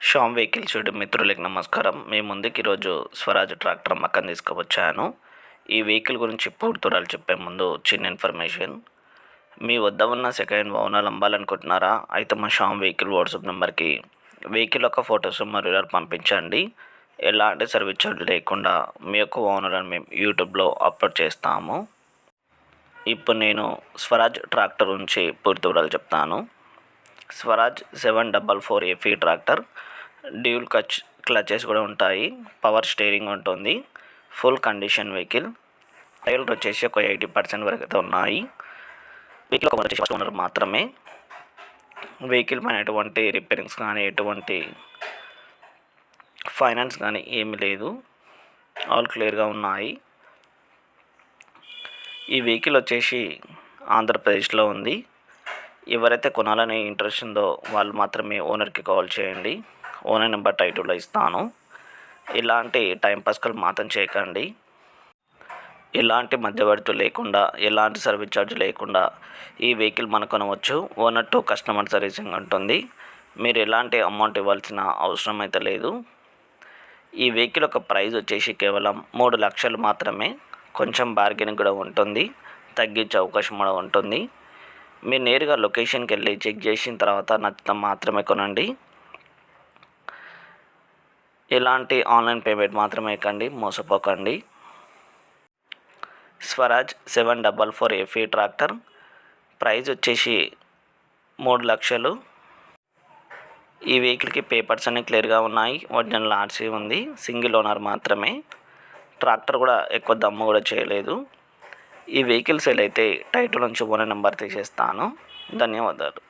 Sam vehicle shed మిత్రులకి నమస్కారం. మీ ముందుకి ఈరోజు స్వరాజ్ ట్రాక్టర్ అమ్మకం తీసుకువచ్చాను. ఈ వెహికల్ గురించి పూర్తురాలు చెప్పే ముందు చిన్న ఇన్ఫర్మేషన్. మీ వద్ద ఉన్న సెకండ్ వాహనాలు అమ్మాలనుకుంటున్నారా? అయితే మా షామ్ వెహికల్ వాట్సాప్ నెంబర్కి వెహికల్ యొక్క ఫొటోస్ మరియు పంపించండి. ఎలాంటి సర్వీస్ ఛార్జ్ లేకుండా మీ యొక్క ఓనర్లను మేము యూట్యూబ్లో అప్లోడ్ చేస్తాము. ఇప్పుడు నేను స్వరాజ్ ట్రాక్టర్ నుంచి పూర్తి వివరాలు చెప్తాను. Swaraj seven double four FE tractor. Dual clutch clutches కూడా ఉంటాయి. పవర్ స్టీరింగ్ ఉంటుంది. Full condition vehicle. టైర్లు వచ్చేసి ఒక ఎయిటీ పర్సెంట్ వరకు అయితే ఉన్నాయి. వెహికల్ ఒక ఓనర్ మాత్రమే. వెహికల్ పైన ఎటువంటి రిపేరింగ్స్ కానీ ఎటువంటి ఫైనాన్స్ కానీ ఏమీ లేదు. ఆల్ క్లియర్గా ఉన్నాయి. ఈ వెహికల్ వచ్చేసి ఆంధ్రప్రదేశ్లో ఉంది. ఎవరైతే కొనాలని ఇంట్రెస్ట్ ఉందో వాళ్ళు మాత్రమే ఓనర్కి కాల్ చేయండి. ఓనర్ నెంబర్ టైటిల్లో ఇస్తాను. ఇలాంటి టైంపాస్కల్ మాత్రం చేయకండి. ఎలాంటి మధ్యవర్తి లేకుండా ఎలాంటి సర్వీస్ ఛార్జ్ లేకుండా ఈ వెహికల్ మనం కొనవచ్చు. ఓనర్ టు కస్టమర్ సర్వీసింగ్ ఉంటుంది. మీరు ఎలాంటి అమౌంట్ ఇవ్వాల్సిన అవసరం అయితే లేదు. ఈ వెహికల్ యొక్క ప్రైస్ వచ్చేసి కేవలం మూడు లక్షలు మాత్రమే. కొంచెం బార్గెనింగ్ కూడా ఉంటుంది. తగ్గించే అవకాశం కూడా ఉంటుంది. మీరు నేరుగా లొకేషన్కి వెళ్ళి చెక్ చేసిన తర్వాత నచ్చితే మాత్రమే కొనండి. ఎలాంటి ఆన్లైన్ పేమెంట్ మాత్రమే కండి మోసపోకండి. Swaraj seven double four FE tractor. Price వచ్చేసి మూడు లక్షలు. ఈ వెహికల్కి పేపర్స్ అన్నీ క్లియర్గా ఉన్నాయి ఒరిజినల్ ఆర్సీ ఉంది సింగిల్ ఓనర్ మాత్రమే. ట్రాక్టర్ కూడా ఎక్కువ దమ్ము కూడా చేయలేదు. ఈ వెహికల్ సేల్ అయితే టైటిల్ నుంచి ఓనర్ నెంబర్ తీసేస్తాను. ధన్యవాదాలు.